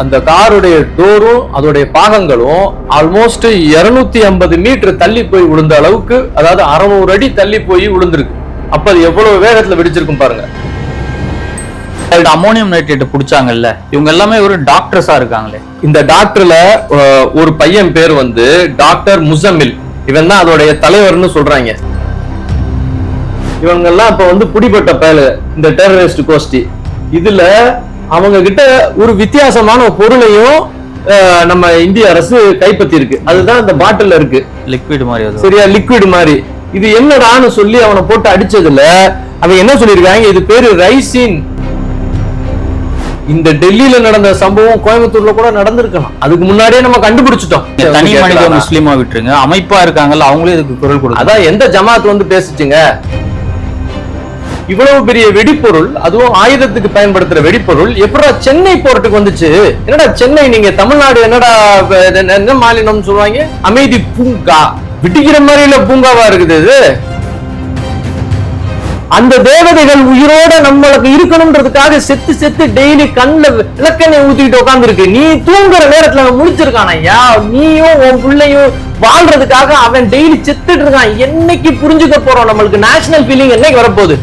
அந்த காருடைய டோரும் அதோடைய பாகங்களும் ஆல்மோஸ்ட் 250 ஐம்பது மீட்டர் தள்ளி போய் விழுந்த அளவுக்கு அதாவது அறநூறு அடி தள்ளி போய் விழுந்திருக்கு. அப்ப அது எவ்வளவு வேகத்துல வெடிச்சிருக்கும் பாருங்க. அமோனியம் நைட்ரேட் புடிச்சாங்கல்ல இவங்க எல்லாமே ஒரு டாக்டர்ஸா இருக்காங்களே. இந்த டாக்டர்ல ஒரு பையன் பேர் வந்து டாக்டர் முசமில். இவன் தான் அதோடைய தலைவர்னு சொல்றாங்க. இவங்க எல்லாம் இப்ப வந்து பிடிபட்ட பயலு இந்த டெரரிஸ்ட் கோஷ்டி. இதுல அவங்க கிட்ட ஒரு வித்தியாசமான பொருளையும் நம்ம இந்திய அரசு கைப்பற்றி இருக்கு அதுதான் இந்த பாட்டில்ல இருக்கு. லிக்விட் மாதிரி சரியா? லிக்விட் மாதிரி. இது என்னடான்னு சொல்லி அவனை போட்டு அடிச்சதுல அவன் என்ன சொல்லியிருக்காங்க? இது பேரு ரைசின். இந்த டெல்லியில நடந்த சம்பவம் கோயம்புத்தூர்ல கூட நடந்திருக்கலாம். அதுக்கு முன்னாடியே நம்ம கண்டுபிடிச்சிட்டோம். தனி மனித? முஸ்லீமா விட்டுருங்க. அமைப்பா இருக்காங்கல்ல அவங்களே இதுக்கு குரல் கொடுத்தாங்க அதான் எந்த ஜமாத் வந்து பேசுச்சுங்க? இவ்வளவு பெரிய வெடிப்பொருள் அதுவும் ஆயுதத்துக்கு பயன்படுத்துற வெடிப்பொருள் எப்படா சென்னை போர்ட்டுக்கு வந்துச்சு? என்னடா சென்னை நீங்க தமிழ்நாடு என்னடா என்ன- மாநிலம் சொல்லுவாங்க? அமைதி பூங்கா. விட்டுக்கிற மாதிரில பூங்காவா இருக்குது இது. அந்த தேவதைகள் உயிரோட நம்மளுக்கு இருக்கணும்ன்றதுக்காக செத்து செத்து டெய்லி கண்ணுல விளக்கெண்ணெய் ஊத்திக்கிட்டு உட்காந்துருக்கு நீ தூங்குற நேரத்துல அவன் ஐயா. நீயும் உன் பிள்ளையும் வாழ்றதுக்காக அவன் டெய்லி செத்துட்டு இருக்கான். என்னைக்கு புரிஞ்சுக்க போறோம் நம்மளுக்கு? நேஷனல் ஃபீலிங் என்னைக்கு வரப்போகுது?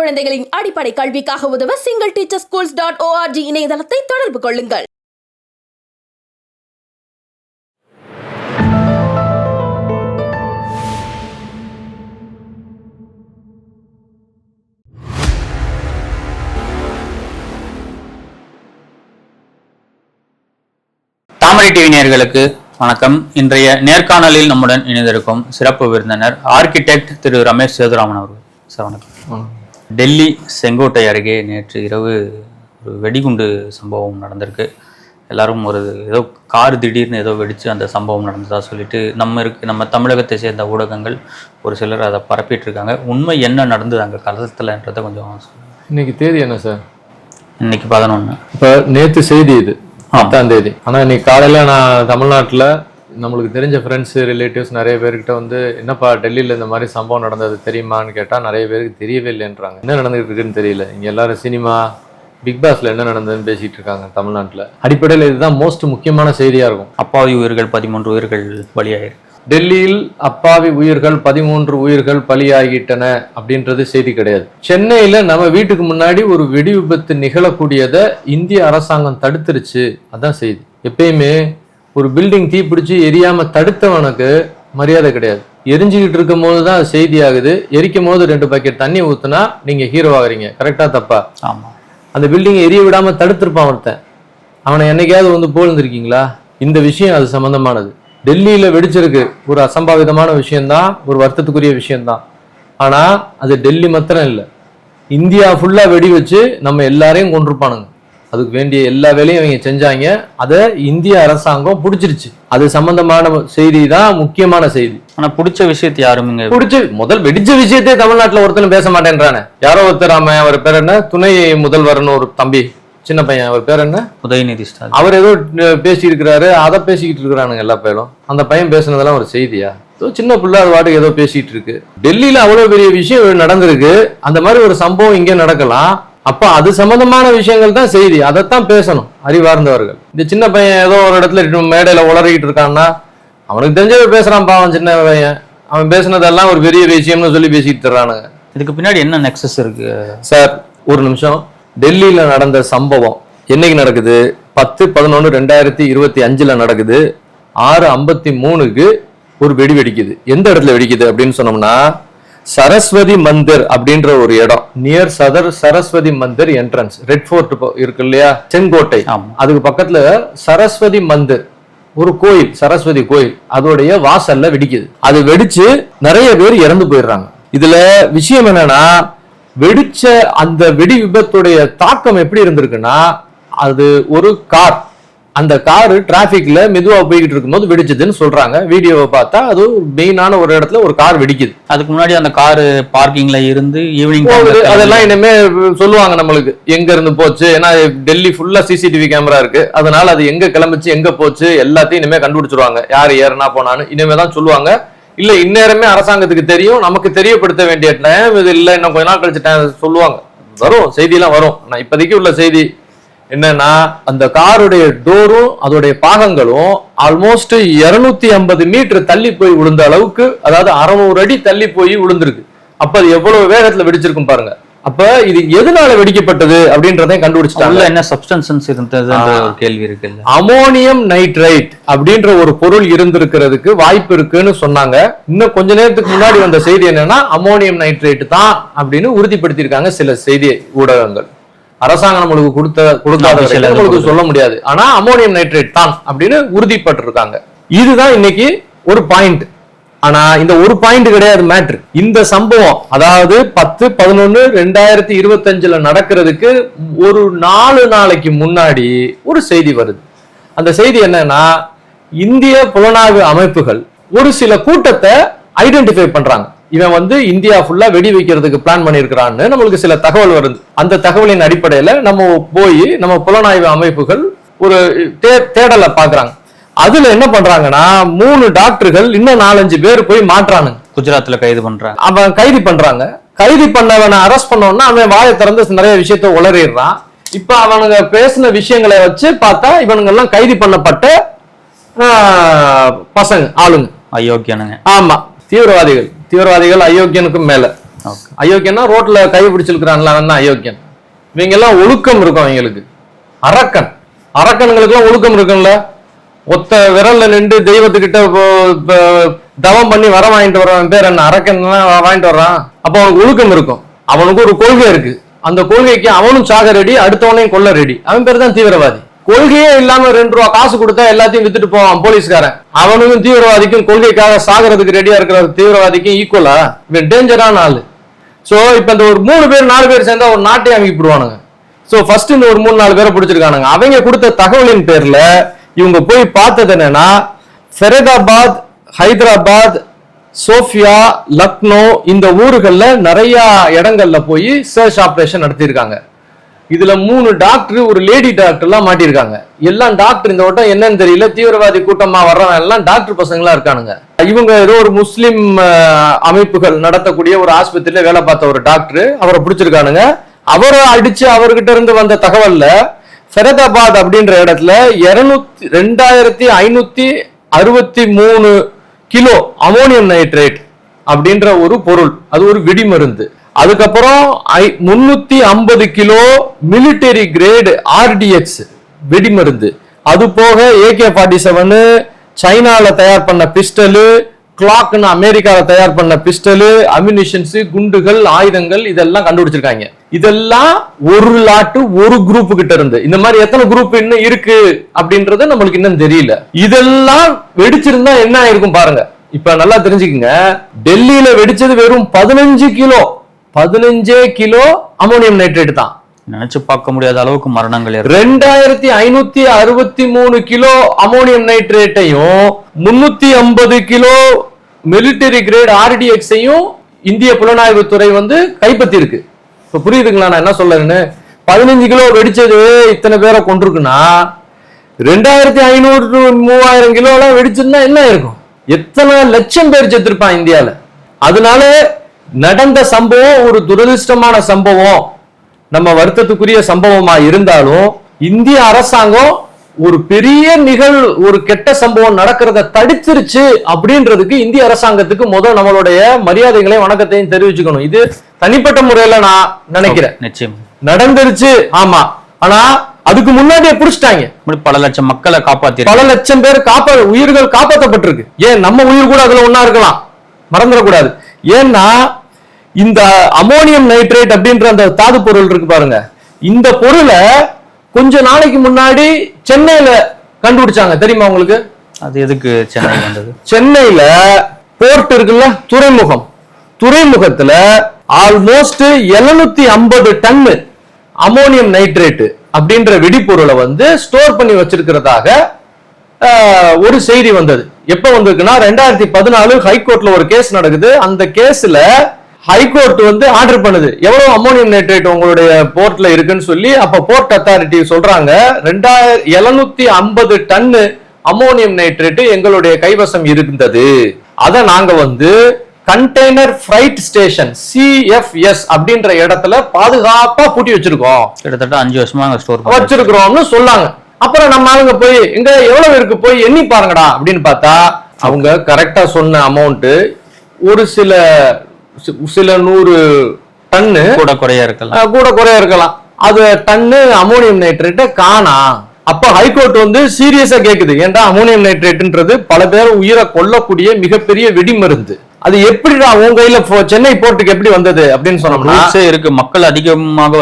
குழந்தைகளின் அடிப்படை கல்விக்காக உதவ single teacher schools dot org இணையதளத்தை தொடர்பு கொள்ளுங்கள். தாமரை டிவி நேயர்களுக்கு வணக்கம். இன்றைய நேர்காணலில் நம்முடன் இணைந்திருக்கும் சிறப்பு விருந்தினர் ஆர்கிடெக்ட் திரு ரமேஷ் சேதுராமன் அவர்கள். சார் வணக்கம். டெல்லி செங்கோட்டை அருகே நேற்று இரவு ஒரு வெடிகுண்டு சம்பவம் நடந்திருக்கு. எல்லாரும் ஒரு ஏதோ கார் திடீர்னு ஏதோ வெடிச்சு அந்த சம்பவம் நடந்ததா சொல்லிட்டு நம்ம இருக்கு நம்ம தமிழகத்தை சேர்ந்த ஊடகங்கள் ஒரு சிலர் அதை பரப்பிட்டு இருக்காங்க உண்மை என்ன நடந்தது அங்கே களத்துலன்றதை கொஞ்சம். இன்னைக்கு தேதி என்ன சார்? இன்னைக்கு பதினொன்று இப்ப நேத்து செய்தி இது பத்தாம் தேதி. ஆனா இன்னைக்கு காலையில நான் தமிழ்நாட்டுல நம்மளுக்கு தெரிஞ்ச ஃப்ரெண்ட்ஸ் ரிலேட்டிவ்ஸ் நிறைய பேர்கிட்ட வந்து என்னப்பா டெல்லியில இந்த மாதிரி சம்பவம் நடந்தது தெரியுமான்னு கேட்டா நிறைய பேருக்கு தெரியவே இல்லைன்றாங்க. என்ன நடந்துகிட்டு இருக்குன்னு தெரியல. இங்க எல்லாரும் சினிமா பிக் பாஸ்ல என்ன நடந்ததுன்னு பேசிட்டு இருக்காங்க தமிழ்நாட்டுல. அடிப்படையில் இதுதான் மோஸ்ட் முக்கியமான செய்தியா இருக்கும். அப்பாவி உயிர்கள் பதிமூன்று உயிர்கள் பலியாயிருக்கு. டெல்லியில் அப்பாவி உயிர்கள் பதிமூன்று உயிர்கள் பலியாகிட்டன அப்படின்றது செய்தி கிடையாது. சென்னையில நம்ம வீட்டுக்கு முன்னாடி ஒரு வெடி விபத்து நிகழக்கூடியதை இந்திய அரசாங்கம் தடுத்துருச்சு. அதான் செய்தி. எப்பயுமே ஒரு பில்டிங் தீப்பிடிச்சு எரியாம தடுத்தவனுக்கு மரியாதை கிடையாது. எரிஞ்சுக்கிட்டு இருக்கும் போது தான் அது செய்தி ஆகுது. எரிக்கும் போது ரெண்டு பக்கெட் தண்ணி ஊத்துனா நீங்க ஹீரோ ஆகுறீங்க. கரெக்டா தப்பா? ஆமா. அந்த பில்டிங்கை எரிய விடாம தடுத்திருப்பான் ஒருத்தன். அவனை என்னைக்காவது வந்து போழ்ந்திருக்கீங்களா இந்த விஷயம் அது சம்பந்தமானது. டெல்லியில வெடிச்சிருக்கு. ஒரு அசம்பாவிதமான விஷயம்தான் ஒரு வருத்தத்துக்குரிய விஷயம்தான். ஆனா அது டெல்லி மாத்திரம் இல்லை. இந்தியா ஃபுல்லா வெடி வச்சு நம்ம எல்லாரையும் கொண்டிருப்பானுங்க அதுக்கு வேண்டிய எல்லா வேலையும் இவங்க செஞ்சாங்க. அதை இந்திய அரசாங்கம் பிடிச்சிருச்சு. அது சம்பந்தமான செய்தி தான் முக்கியமான செய்தி. ஆனா பிடிச்ச விஷயத்தை யாரும் பிடிச்ச முதல் வெடிச்ச விஷயத்தை தமிழ்நாட்டுல ஒருத்தனும் பேச மாட்டேன்றானே. யாரோ ஒருத்தர் ஆம அவர் பேர் என்ன? துணை முதல்வர்னு ஒரு தம்பி சின்ன பையன் அவர் பேர் என்ன? உதயநிதி ஸ்டாலின். அவர் ஏதோ பேசி இருக்கிறாரு அதை பேசிக்கிட்டு இருக்கிறானுங்க எல்லா பேரும் அந்த பையன் பேசுனதெல்லாம் ஒரு செய்தியா? சின்ன பிள்ளை அது பாட்டுக்கு ஏதோ பேசிட்டு இருக்கு. டெல்லியில அவ்வளவு பெரிய விஷயம் நடந்திருக்கு. அந்த மாதிரி ஒரு சம்பவம் இங்க நடக்கலாம். அப்ப அது சம்பந்தமான விஷயங்கள் தான் செய்தி. அதைத்தான் பேசணும் அறிவார்ந்தவர்கள். இந்த சின்ன பையன் ஏதோ ஒரு இடத்துல மேடையில உளறிக்கிட்டு இருக்கான்னா அவனுக்கு தெரிஞ்சவே பேசுறான் பாவம் சின்ன பையன். அவன் பேசுனதெல்லாம் ஒரு பெரிய விஷயம்னு சொல்லி பேசிட்டு தர்றானுங்க இதுக்கு பின்னாடி என்ன நெக்ஸஸ் இருக்கு? சார் ஒரு நிமிஷம். டெல்லியில நடந்த சம்பவம் என்னைக்கு நடக்குது? பத்து பதினொன்று ரெண்டாயிரத்தி இருபத்தி அஞ்சுல நடக்குது. ஆறு ஐம்பத்தி மூணுக்கு ஒரு வெடி வெடிக்குது. எந்த இடத்துல வெடிக்குது அப்படின்னு சொன்னோம்னா சரஸ்வதி மந்திர் அப்படின்ற ஒரு இடம். Near Sadar Saraswati Mandir entrance red fort இருக்கு இல்லையா? செங்கோட்டை. ஆமா. அதுக்கு பக்கத்துல சரஸ்வதி மந்திர். ஒரு கோயில் சரஸ்வதி கோயில். அதோடைய வாசல்ல வெடிக்குது. அது வெடிச்சு நிறைய பேர் இறந்து போயிடுறாங்க. இதுல விஷயம் என்னன்னா வெடிச்ச அந்த வெடி விபத்துடைய தாக்கம் எப்படி இருந்திருக்குன்னா அது ஒரு கார். அந்த காரு டிராபிக்ல மெதுவா போய்கிட்டு இருக்கும்போது வெடிச்சதுன்னு சொல்றாங்க. வீடியோவை பார்த்தா அது மெயினான ஒரு இடத்துல ஒரு கார் வெடிக்குது. அதுக்கு முன்னாடி அந்த காரு பார்க்கிங்ல இருந்து ஈவினிங் அதெல்லாம் இனிமே சொல்லுவாங்க நம்மளுக்கு. எங்க இருந்து போச்சு? ஏன்னா டெல்லி ஃபுல்லா சிசிடிவி கேமரா இருக்கு. அதனால அது எங்க கிளம்பிச்சு எங்க போச்சு எல்லாத்தையும் இனிமே கண்டுபிடிச்சிருவாங்க. யார் ஏறுனா போனான்னு. இனிமே தான் சொல்லுவாங்க. இல்ல இந்நேரமே அரசாங்கத்துக்கு தெரியும். நமக்கு தெரியப்படுத்த வேண்டிய டைம் இது இல்ல. இன்னும் கொஞ்ச நாள் கழிச்சு சொல்லுவாங்க. வரும். செய்தியெல்லாம் வரும். நான் இப்போதைக்கு உள்ள செய்தி என்னன்னா அந்த காருடைய டோரும் அதோடைய பாகங்களும் ஆல்மோஸ்ட் 250 ஐம்பது மீட்டர் தள்ளி போய் விழுந்த அளவுக்கு அதாவது அறநூறு அடி தள்ளி போய் விழுந்திருக்கு. அப்ப அது எவ்வளவு வேகத்துல வெடிச்சிருக்கும் பாருங்க. அப்ப இது எதனால வெடிக்கப்பட்டது அப்படின்றதையும் கண்டுபிடிச்சிட்டாங்க. என்ன சப்ஸ்டன்சஸ் இருந்ததுன்ற ஒரு கேள்வி இருக்குல்ல. அமோனியம் நைட்ரைட் அப்படின்ற ஒரு பொருள் இருந்திருக்கிறதுக்கு வாய்ப்பு இருக்குன்னு சொன்னாங்க. இன்னும் கொஞ்ச நேரத்துக்கு முன்னாடி வந்த செய்தி என்னன்னா அமோனியம் நைட்ரேட் தான் அப்படின்னு உறுதிப்படுத்தியிருக்காங்க சில செய்தி ஊடகங்கள். அரசாங்கம் நம்மளுக்கு கொடுத்த கொடுக்காத எதுவும் நம்மளுக்கு சொல்ல முடியாது. ஆனா அமோனியம் நைட்ரேட் தான் அப்படின்னு உறுதிப்பட்டிருக்காங்க. இதுதான் இன்னைக்கு ஒரு பாயிண்ட் ஆனா இந்த ஒரு பாயிண்ட் கிடையாது மேட்ரு இந்த சம்பவம் அதாவது பத்து பதினொன்னு ரெண்டாயிரத்தி இருபத்தஞ்சுல நடக்கிறதுக்கு ஒரு நாலு நாளைக்கு முன்னாடி ஒரு செய்தி வருது. அந்த செய்தி என்னன்னா இந்திய புலனாய்வு அமைப்புகள் ஒரு சில கூட்டத்தை ஐடென்டிஃபை பண்றாங்க. இவன் வந்து இந்தியா ஃபுல்லா வெடி வைக்கிறதுக்கு பிளான் பண்ணியிருக்கிறான்னு நம்மளுக்கு சில தகவல் வருது. அந்த தகவலின் அடிப்படையில நம்ம போய் நம்ம புலனாய்வு அமைப்புகள் ஒரு தே- தேடலை பாக்குறாங்க அதுல என்ன பண்றாங்கன்னா மூணு டாக்டர்கள் இன்னும் நாலஞ்சு பேர் போய் மாற்றானுங்க குஜராத்ல கைது பண்றாங்க. அவன் கைது பண்றாங்க. கைது பண்ணவனை அரெஸ்ட் பண்ணோம்னா அவன் வாயை திறந்து நிறைய விஷயத்த உளறிடுறான். இப்ப அவனுங்க பேசின விஷயங்களை வச்சு பார்த்தா இவனுங்க எல்லாம் கைது பண்ணப்பட்ட பசங்க ஆளுங்க. அயோக்கியனுங்க. ஆமா தீவிரவாதிகள். தீவிரவாதிகள் அயோக்கியனுக்கும் மேல. அயோக்கியன்னா ரோட்ல கை பிடிச்சிருக்கிறான்ல அவன் தான் அயோக்கியன். இவங்க எல்லாம் ஒழுக்கம் இருக்கும் அவங்களுக்கு. அரக்கன். அரக்கனுங்களுக்கு எல்லாம் ஒழுக்கம் இருக்கும்ல. ஒத்த விரல்ல நின்று தெய்வத்துக்கிட்ட தவம் பண்ணி வர வாங்கிட்டு வரவன் பேர் என்ன? அரக்கன் வாங்கிட்டு வர்றான். அப்ப அவனுக்கு ஒழுக்கம் இருக்கும். அவனுக்கு ஒரு கொள்கை இருக்கு. அந்த கொள்கைக்கு அவனும் சாக ரெடி அடுத்தவனையும் கொல்ல ரெடி அவன் பேர் தான் தீவிரவாதி. கொள்கையே இல்லாம ரெண்டு ரூபா காசு கொடுத்தா எல்லாத்தையும் வித்துட்டு போவான் போலீஸ்காரன். அவனுக்கும் தீவிரவாதிக்கும் கொள்கைக்காக சாகிறதுக்கு ரெடியா இருக்கிற தீவிரவாதிக்கும் ஈக்குவலா இவன் டேஞ்சரான ஆளு. சோ இப்ப இந்த ஒரு மூணு பேர் நாலு பேர் சேர்ந்தா ஒரு நாட்டை அமைக்கிடுவானுங்க சோ ஃபர்ஸ்ட் இந்த ஒரு மூணு நாலு பேரை பிடிச்சிருக்கானுங்க. அவங்க கொடுத்த தகவலின் பேர்ல இவங்க போய் பார்த்தது என்னன்னா ஃபெரதாபாத் ஹைதராபாத் சோஃபியா லக்னோ இந்த ஊர்களில் நிறைய இடங்கள்ல போய் சர்ச் ஆப்ரேஷன் நடத்தியிருக்காங்க. இதுல மூணு டாக்டர் ஒரு லேடி டாக்டர் எல்லாம் மாட்டியிருக்காங்க. எல்லாம் டாக்டர் இந்த வட்டம் என்னன்னு தெரியல. தீவிரவாதி கூட்டமா வர்றவங்க எல்லாம் டாக்டர் பசங்களா இருக்கானுங்க. இவங்க ஏதோ ஒரு முஸ்லிம் அமைப்புகள் நடத்தக்கூடிய ஒரு ஆஸ்பத்திரியில வேலை பார்த்த ஒரு டாக்டர் அவரை பிடிச்சிருக்கானுங்க. அவரை அடிச்சு அவர்கிட்ட இருந்து வந்த தகவல்ல ஃபெரதாபாத் அப்படின்ற இடத்துல இருநூத்தி ரெண்டாயிரத்தி ஐநூத்தி அறுபத்தி மூணு கிலோ அமோனியம் நைட்ரேட் அப்படின்ற ஒரு பொருள். அது ஒரு வெடிமருந்து. அதுக்கப்புறம் ஐ- முன்னூத்தி ஐம்பது கிலோ மிலிட்டரி கிரேடு ஆர்டிஎக்ஸ் வெடிமருந்து. அது போக ஏகே ஃபார்ட்டி செவனு சைனாவில் தயார் பண்ண பிஸ்டலு கிளாக்னு அமெரிக்காவில் தயார் பண்ண பிஸ்டலு அம்யூனிஷன்ஸ் குண்டுகள் ஆயுதங்கள் இதெல்லாம் கண்டுபிடிச்சிருக்காங்க. இதெல்லாம் ஒரு லாட்டு ஒரு குரூப் கிட்ட இருந்து. இந்த மாதிரி எத்தனை குரூப் இன்னும் இருக்கு அப்படின்றது நம்மளுக்கு இன்னும் தெரியல. இதெல்லாம் வெடிச்சிருந்தா என்ன ஆயிருக்கும் பாருங்க. இப்ப நல்லா தெரிஞ்சுக்கங்க. டெல்லியில வெடிச்சது வெறும் பதினஞ்சு கிலோ. பதினஞ்சே கிலோ அமோனியம் நைட்ரேட் தான். நினைச்சு பார்க்க முடியாத அளவுக்கு மரணங்கள் ரெண்டாயிரத்தி ஐநூத்தி அறுபத்தி மூணு கிலோ அமோனியம் நைட்ரேட்டையும் முன்னூத்தி ஐம்பது கிலோ மிலிட்டரி கிரேட் ஆர்டிஎக்ஸையும் இந்திய புலனாய்வு துறை வந்து கைப்பற்றி இருக்கு இப்ப புரியுதுங்களா நான் என்ன சொல்றேன்னு? பதினஞ்சு கிலோ வெடிச்சது இத்தனை பேரை கொண்டிருக்குன்னா ரெண்டாயிரத்தி ஐநூறு மூவாயிரம் கிலோ எல்லாம் வெடிச்சிருந்தா என்ன இருக்கும் எத்தனை லட்சம் பேர் செத்துருப்பான் இந்தியால. அதனால நடந்த சம்பவம் ஒரு துரதிர்ஷ்டமான சம்பவம். நம்ம வருத்தத்துக்குரிய சம்பவமா இருந்தாலும் இந்திய அரசாங்கம் ஒரு பெரிய நிகழ் ஒரு கெட்ட சம்பவம் நடக்கிறத தடுத்துருச்சு அப்படின்றதுக்கு இந்திய அரசாங்கத்துக்கு முதல் நம்மளுடைய மரியாதைகளையும் வணக்கத்தையும் தெரிவிச்சுக்கணும். இது தனிப்பட்ட முறையில நான் நினைக்கிறேன். நிச்சயம். நடந்துருச்சு ஆமா. ஆனா அதுக்கு முன்னாடியே புடிச்சிட்டாங்க. பல லட்சம் மக்களை காப்பாத்தி பல லட்சம் பேர் காப்பா உயிர்கள் காப்பாற்றப்பட்டிருக்கு ஏன் நம்ம உயிர் கூட அதுல ஒண்ணா இருக்கலாம்? மறந்துடக்கூடாது. ஏன்னா இந்த அமோனியம் நைட்ரேட் அப்படின்ற அந்த தாது பொருள் இருக்கு பாருங்க. இந்த பொருளை கொஞ்ச நாளைக்கு முன்னாடி சென்னையில கண்டுபிடிச்சாங்க. தெரியுமா உங்களுக்கு? அது எதுக்கு சென்னை வந்தது? சென்னையில போர்ட் இருக்குல்ல துறைமுகம். துறைமுகத்துல ஆல்மோஸ்ட் 750 ஐம்பது டன்னு அமோனியம் நைட்ரேட் அப்படின்ற வெடிப்பொருளை வந்து ஸ்டோர் பண்ணி வச்சிருக்கிறதாக ஒரு செய்தி வந்தது. எப்ப வந்திருக்குன்னா ரெண்டாயிரத்தி பதினாலு ஹைகோர்ட்ல ஒரு கேஸ் நடக்குது. அந்த கேஸ்ல ஹைகோர்ட் வந்து ஆர்டர் பண்ணுது. எவ்வளவு அமோனியம் நைட்ரேட் உங்களுடைய போர்ட்ல இருக்குன்னு சொல்லி அப்ப போர்ட் அத்தாரிட்டி சொல்றாங்க ரெண்டாயிரம் எழுநூத்தி ஐம்பது டன்னு அமோனியம் நைட்ரேட் எங்களுடைய கைவசம் இருந்தது. அதை நாங்க வந்து கண்டெய்னர் ஃப்ரைட் ஸ்டேஷன் சிஎஃப்எஸ் அப்படின்ற இடத்துல பாதுகாப்பா பூட்டி வச்சிருக்கோம். கிட்டத்தட்ட அஞ்சு வருஷமா அங்க ஸ்டோர் வச்சிருக்கிறோம்னு சொன்னாங்க அப்புறம் நம்ம ஆளுங்க போய் எங்க எவ்வளவு இருக்கு? போய் எண்ணி பாருங்கடா. அப்படின்னு பார்த்தா அவங்க கரெக்டா சொன்ன அமௌண்ட் ஒரு சில சில நூறு டன்னு கூட குறைய இருக்கலாம். கூட குறைய இருக்கலாம். அது டன்னு அமோனியம் நைட்ரேட்டை காணா. அப்ப ஹைகோர்ட் வந்து சீரியஸா கேக்குது. ஏன்டா அமோனியம் நைட்ரேட்ன்றது பல பேர் உயிரை கொல்லக்கூடிய மிகப்பெரிய வெடிமருந்து. அது எப்படிடா உன் கையில போ- சென்னை போர்ட்டுக்கு எப்படி வந்தது அப்படின்னு சொன்னோம்னா இருக்கு. மக்கள் அதிகமாக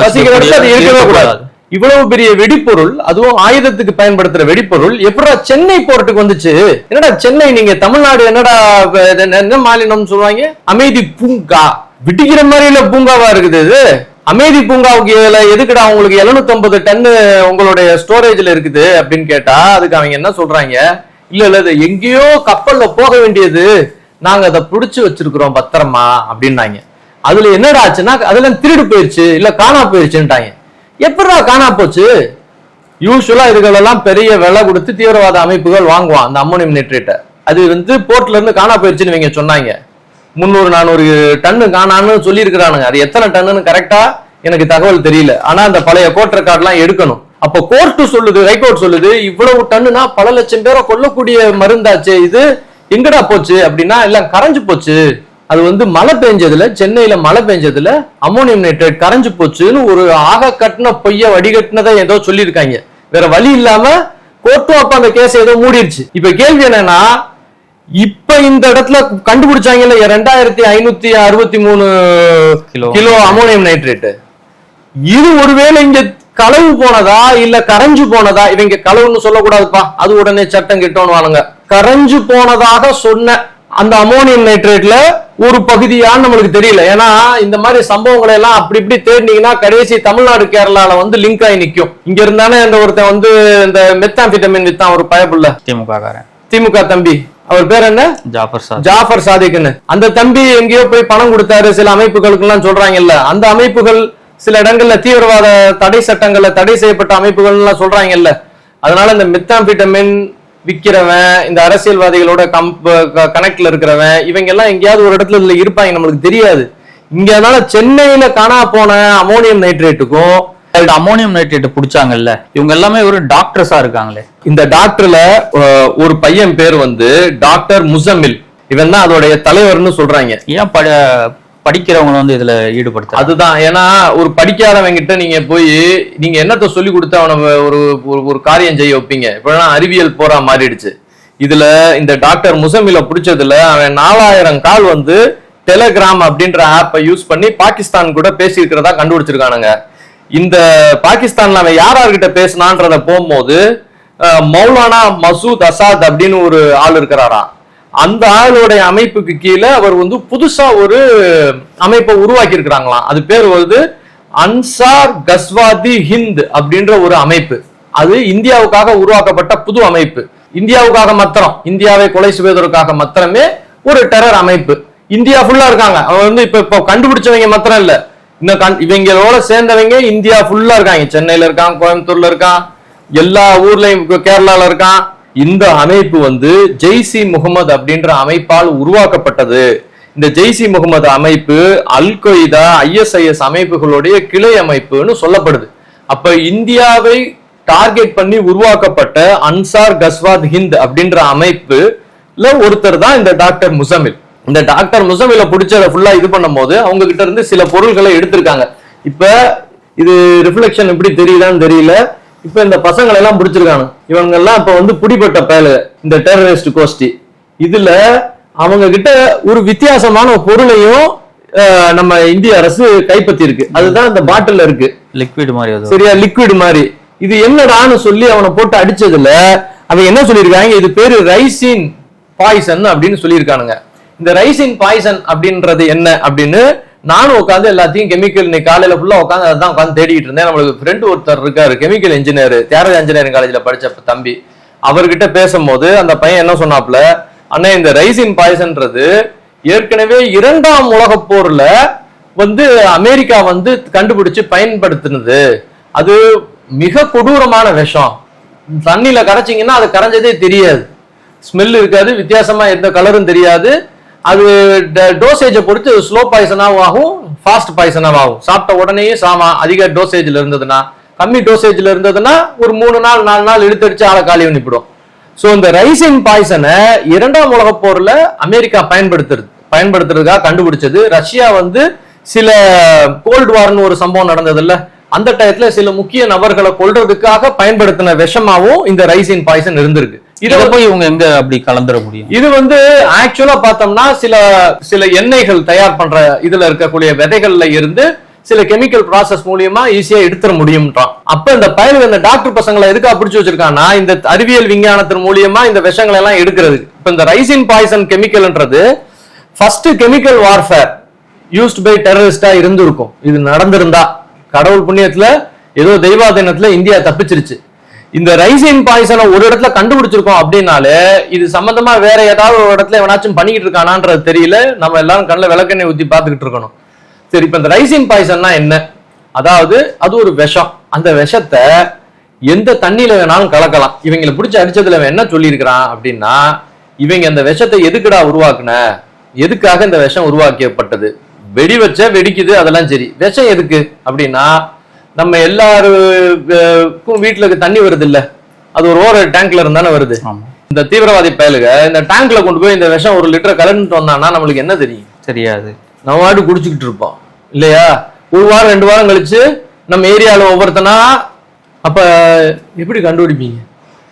இருக்கவே. கூடாது. இவ்வளவு பெரிய வெடிப்பொருள் அதுவும் ஆயுதத்துக்கு பயன்படுத்துற வெடிப்பொருள் எப்படா சென்னை போர்ட்டுக்கு வந்துச்சு? என்னடா சென்னை நீங்க தமிழ்நாடு என்னடா என்ன மாநிலம் சொல்லுவாங்க? அமைதி பூங்கா. விடிக்கிற மாதிரில பூங்காவா இருக்குது இது. அமைதி பூங்காவுக்கு இதுல எதுக்குடா உங்களுக்கு 750 டன்னு உங்களுடைய ஸ்டோரேஜ்ல இருக்குது அப்படின்னு கேட்டா அதுக்கு அவங்க என்ன சொல்றாங்க? இல்ல இல்ல இது எங்கேயோ கப்பல்ல போக வேண்டியது. நாங்க அதை பிடிச்சு வச்சிருக்கிறோம் பத்திரமா அப்படின்னாங்க. அதுல என்னடா ஆச்சுன்னா அதுல திருடு போயிருச்சு இல்ல காணா போயிருச்சுன்ட்டாங்க எப்படிடா காணா போச்சு? யூஸ்வலா இதுகளெல்லாம் பெரிய விலை கொடுத்து தீவிரவாத அமைப்புகள் வாங்குவான் அந்த அம்மோனியம் நைட்ரேட்டை அது வந்து போர்ட்ல இருந்து காணா போயிடுச்சுன்னு இவங்க சொன்னாங்க. முந்நூறு நானூறு டன்னு காணான்னு சொல்லியிருக்கிறானுங்க. அது எத்தனை டன்னுன்னு கரெக்டா எனக்கு தகவல் தெரியல. ஆனா அந்த பழைய கோர்ட் ரெக்கார்ட்லாம் எடுக்கணும். அப்போ கோர்ட்டு சொல்லுது ஹைகோர்ட் சொல்லுது இவ்வளவு டன்னுனா பல லட்சம் பேரை கொல்லக்கூடிய மருந்தாச்சு இது எங்கடா போச்சு அப்படின்னா எல்லாம் கரைஞ்சு போச்சு. அது வந்து மழை பெஞ்சதுல சென்னையில மழை பெஞ்சதுல அமோனியம் நைட்ரேட் கரைஞ்சு போச்சுன்னு ஒரு ஆக கட்டின பொய்ய வடிகட்டினதை ஏதோ சொல்லியிருக்காங்க. வேற வழி இல்லாம கோர்ட்டும் அப்ப அந்த கேஸ் ஏதோ மூடிடுச்சு இப்ப கேள்வி என்னன்னா இப்ப இந்த இடத்துல கண்டுபிடிச்சாங்கல்ல ரெண்டாயிரத்தி ஐநூத்தி அறுபத்தி மூணு கிலோ. கிலோ அமோனியம் நைட்ரேட் இது ஒருவேளை இங்க களவு போனதா இல்ல கரைஞ்சு போனதா? இவங்க களவுன்னு சொல்லக்கூடாதுப்பா. அது உடனே சட்டம் கெட்டோன்னு வானுங்க கரைஞ்சு போனதாக சொன்ன அந்த அமோனியம் நைட்ரேட்ல ஒரு பகுதியான்னு நம்மளுக்கு தெரியல. ஏன்னா இந்த மாதிரி சம்பவங்களை எல்லாம் அப்படி இப்படி தேடினீங்கன்னா கடைசி தமிழ்நாடு கேரளால வந்து லிங்க் ஆகி நிக்கும். இங்க இருந்தானே இந்த ஒருத்தன் வந்து இந்த மெத்தாம்பிட்டமின் வித்தான் ஒரு பயப்புள்ள திமுக காரன் திமுக தம்பி. அவர் பேர் என்ன? ஜாஃபர் ஜாஃபர் சாதிக்னு அந்த தம்பி எங்கேயோ போய் பணம் கொடுத்தாரு. சில அமைப்புகளுக்கு எல்லாம் சொல்றாங்கல்ல. அந்த அமைப்புகள் சில இடங்கள்ல தீவிரவாத தடை சட்டங்கள்ல தடை செய்யப்பட்ட அமைப்புகள் எல்லாம் சொல்றாங்கல்ல. அதனால இந்த மெத்தாம்பிட்டமின் விக்கிறவன் இந்த அரசியல்வாதிகளோட கனெக்ட்ல இருக்கிறவன் இவங்க எல்லாம் எங்கேயாவது ஒரு இடத்துல இதுல இருப்பாங்க நம்மளுக்கு தெரியாது. இங்க அதனால சென்னையில காணா போன அமோனியம் நைட்ரேட்டுக்கும் அமோனியம் நைட்ரேட் புடிச்சாங்கல்ல. இவங்க எல்லாமே ஒரு டாக்டர்ஸா இருக்காங்களே. இந்த டாக்டர்ல ஒரு பையன் பேர் வந்து டாக்டர் முசமில். இவன் தான் அதோடைய தலைவர்னு சொல்றாங்க. ஏன் படிக்கிறவங்க வந்து இதுல ஈடுபடுத்த அதுதான். ஏன்னா ஒரு படிக்காதவங்கிட்ட நீங்க போய் நீங்க என்னத்த சொல்லி கொடுத்து அவனை ஒரு ஒரு- ஒரு காரியம் செய்ய வைப்பீங்க? இப்பெல்லாம் அறிவியல் போரா மாறிடுச்சு. இதுல இந்த டாக்டர் முசமில பிடிச்சதுல அவன் நாலாயிரம் கால் வந்து டெலகிராம் அப்படின்ற ஆப்பை யூஸ் பண்ணி பாகிஸ்தான் கூட பேசியிருக்கிறதா கண்டுபிடிச்சிருக்கானுங்க. இந்த பாகிஸ்தான்ல அவன் யார் யார்கிட்ட பேசினான்றத போகும்போது மௌலானா மசூத் அசாத் அப்படின்னு ஒரு ஆள் இருக்கிறாராம். அந்த ஆளுடைய அமைப்புக்கு கீழே அவர் வந்து புதுசா ஒரு அமைப்பை உருவாக்கி இருக்கிறாங்களாம் அது பேர் வந்து அன்சார் கஸ்வாதி ஹிந்த் அப்படின்ற ஒரு அமைப்பு. அது இந்தியாவுக்காக உருவாக்கப்பட்ட புது அமைப்பு. இந்தியாவுக்காக மாத்திரம் இந்தியாவை கொலை செய்வதற்காக மாத்திரமே ஒரு டெரர் அமைப்பு. இந்தியா ஃபுல்லா இருக்காங்க. அவன் வந்து இப்ப இப்போ கண்டுபிடிச்சவங்க மாத்திரம் இல்ல. இன்னும் கண்- இவங்களோட சேர்ந்தவங்க இந்தியா ஃபுல்லா இருக்காங்க. சென்னையில இருக்கான் கோயம்புத்தூர்ல இருக்கான் எல்லா ஊர்லயும் கேரளால இருக்கான். இந்த அமைப்பு வந்து ஜெய்சி முகமது அப்படின்ற அமைப்பால் உருவாக்கப்பட்டது. இந்த ஜெய்சி முகமது அமைப்பு அல் கொய்தா ஐஎஸ்ஐஎஸ் அமைப்புகளுடைய கிளை அமைப்புன்னு சொல்லப்படுது. அப்ப இந்தியாவை டார்கெட் பண்ணி உருவாக்கப்பட்ட அன்சார் கஸ்வாத் ஹிந்த் அப்படின்ற அமைப்புல ஒருத்தர் தான் இந்த டாக்டர் முசமில். இந்த டாக்டர் முசமில பிடிச்சத ஃபுல்லா இது பண்ணும்போது அவங்க கிட்ட இருந்து சில பொருள்களை எடுத்திருக்காங்க. இப்ப இது ரிஃப்ளெக்ஷன் எப்படி தெரியுதான்னு தெரியல. இப்ப இந்த பசங்களை எல்லாம் பிடிச்சிருக்காங்க இவங்க எல்லாம் இப்ப வந்து பிடிபட்ட பயலு இந்த டெரரிஸ்ட் கோஷ்டி. இதுல அவங்க கிட்ட ஒரு வித்தியாசமான பொருளையும் நம்ம இந்திய அரசு கைப்பற்றி இருக்கு அதுதான் இந்த பாட்டில்ல இருக்கு. லிக்விட் மாதிரி சரியா? லிக்விட் மாதிரி. இது என்னடான்னு சொல்லி அவனை போட்டு அடிச்சதுல அவன் என்ன சொல்லியிருக்காங்க? இது பேரு ரைசின் பாய்சன் அப்படின்னு சொல்லியிருக்கானுங்க. இந்த ரைசின் பாய்சன் அப்படின்றது என்ன அப்படின்னு நானும் உட்காந்து எல்லாத்தையும் கெமிக்கல் இன்னைக்கு காலையில ஃபுல்லா உட்காந்து அதான் உட்காந்து தேடிட்டு இருந்தேன். நம்மளுக்கு ஃப்ரெண்ட் ஒருத்தர் இருக்காரு கெமிக்கல் இன்ஜினியர் தியாகராஜ இன்ஜினியரிங் காலேஜ்ல படிச்ச தம்பி. அவர்கிட்ட பேசும்போது அந்த பையன் என்ன சொன்னாப்ல அண்ணா இந்த ரைசின் பாய்சன்றது ஏற்கனவே இரண்டாம் உலக போர்ல வந்து அமெரிக்கா வந்து கண்டுபிடிச்சு பயன்படுத்தினது. அது மிக கொடூரமான விஷம். தண்ணியில கரைச்சிங்கன்னா அது கரைஞ்சதே தெரியாது. ஸ்மெல் இருக்காது வித்தியாசமா எந்த கலரும் தெரியாது. அது டோசேஜை பொறுத்து ஸ்லோ பாய்சனாகவும் ஆகும் ஃபாஸ்ட் பாய்சனாகவும் ஆகும். சாப்பிட்ட உடனே சாமா அதிக டோசேஜில் இருந்ததுன்னா கம்மி டோசேஜில் இருந்ததுன்னா ஒரு மூணு நாள் நாலு நாள் இழுத்தடிச்சு ஆளை காலி பண்ணிவிடும். ஸோ இந்த ரைசின் பாய்சனை இரண்டாம் உலக போரில் அமெரிக்கா பயன்படுத்துறது பயன்படுத்துறதுக்காக கண்டுபிடிச்சது. ரஷ்யா வந்து சில கோல்டு வார்னு ஒரு சம்பவம் நடந்ததில்ல. அந்த டயத்தில் சில முக்கிய நபர்களை கொள்றதுக்காக பயன்படுத்தின விஷமாவும் இந்த ரைசின் பாய்சன் இருந்திருக்கு. இதை போய் இவங்க எங்க அப்படி கலந்துட முடியும்? இது வந்து ஆக்சுவலா பார்த்தோம்னா சில சில எண்ணெய்கள் தயார் பண்ற இதுல இருக்கக்கூடிய விதைகள்ல இருந்து சில கெமிக்கல் ப்ராசஸ் மூலியமா ஈஸியா எடுத்துட முடியும்ன்றான். அப்ப இந்த பயலுக்கு இந்த டாக்டர் பசங்களை எதுக்கா பிடிச்சு வச்சிருக்காங்கன்னா இந்த அறிவியல் விஞ்ஞானத்தின் மூலியமா இந்த விஷங்களை எல்லாம் எடுக்கிறது இப்ப இந்த ricin poison கெமிக்கல்ன்றது first chemical warfare used by டெரரிஸ்டா இருந்திருக்கும். இது நடந்திருந்தா கடவுள் புண்ணியத்துல ஏதோ தெய்வாதீனத்துல இந்தியா தப்பிச்சிருச்சு. இந்த ரைசின் பாய்சனை ஒரு இடத்துல கண்டுபிடிச்சிருக்கோம் அப்படின்னாலே இது சம்பந்தமா வேற ஏதாவது ஒரு இடத்துல எவனாச்சும் பண்ணிக்கிட்டு இருக்கானான்றது தெரியல. நம்ம எல்லாரும் கண்ணில் விளக்கெண்ணெய் ஊற்றி பார்த்துக்கிட்டு இருக்கணும். சரி இப்போ இந்த ரைசின் பாய்சன்னா என்ன? அதாவது அது ஒரு விஷம். அந்த விஷத்தை எந்த தண்ணியில வேணாலும் கலக்கலாம். இவங்களை பிடிச்சி அடிச்சதுல என்ன சொல்லியிருக்கிறான் அப்படின்னா இவங்க அந்த விஷத்தை எதுக்குடா உருவாக்குன? எதுக்காக இந்த விஷம் உருவாக்கப்பட்டது வெடி வச்ச வெடிக்குது அதெல்லாம் சரி. விஷம் எதுக்கு? அப்படின்னா நம்ம எல்லாருக்கும் வீட்டுல தண்ணி வருது இல்ல அது ஒரு ஓர டேங்க்ல இருந்தானே வருது. இந்த தீவிரவாதி பயலுக இந்த டேங்க்ல கொண்டு போய் இந்த விஷம் ஒரு லிட்டர் கலந்துட்டு வந்தான்னா நம்மளுக்கு என்ன தெரியும்? தெரியாது. நம்ம வாட்டு குடிச்சுக்கிட்டு இருப்போம். இல்லையா? ஒரு வாரம் ரெண்டு வாரம் கழிச்சு நம்ம ஏரியாவில் ஒவ்வொருத்தனா அப்ப எப்படி கண்டுபிடிப்பீங்க?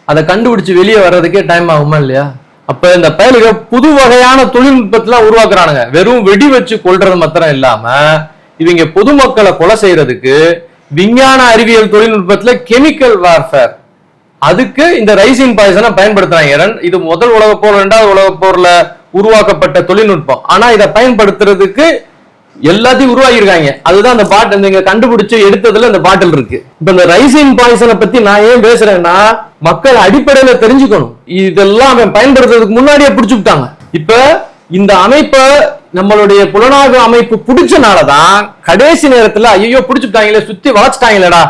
அதை கண்டுபிடிச்சு வெளியே வர்றதுக்கே டைம் ஆகுமா இல்லையா? அப்ப இந்த பயலுக புது வகையான தொழில்நுட்பத்தெல்லாம் உருவாக்குறானுங்க. வெறும் வெடி வச்சு கொல்றது மாத்திரம் இல்லாம இவங்க பொதுமக்களை கொலை செய்யறதுக்கு விஞ்ஞான அறிவியல் தொழில்நுட்பத்துல கெமிக்கல் வார்ஃபேர் அதுக்கு இந்த ரைசின் பாய்சனை பயன்படுத்துறாங்க இது முதல் உலக போர் ரெண்டாவது உலக போர்ல உருவாக்கப்பட்ட தொழில்நுட்பம். ஆனா இதை பயன்படுத்துறதுக்கு எல்லாத்தையும் உருவாக்கியிருக்காங்க. அதுதான் அந்த பாட்டில் நீங்க கண்டுபிடிச்சு எடுத்ததுல இந்த பாட்டில் இருக்கு. இப்ப இந்த ரைசின் பாய்சனை பத்தி நான் ஏன் பேசுறேன்னா மக்கள் அடிப்படையில தெரிஞ்சுக்கணும். இதெல்லாம் அவன் பயன்படுத்துறதுக்கு முன்னாடியே பிடிச்சுட்டாங்க இப்ப இந்த அமைப்பை நம்மளுடைய புலனாய்வு அமைப்பு பிடிச்சனாலதான் கடைசி நேரத்துல ஐயோ பிடிச்சுட்டாங்களே சுத்தி வளைச்சிட்டாங்களேடா.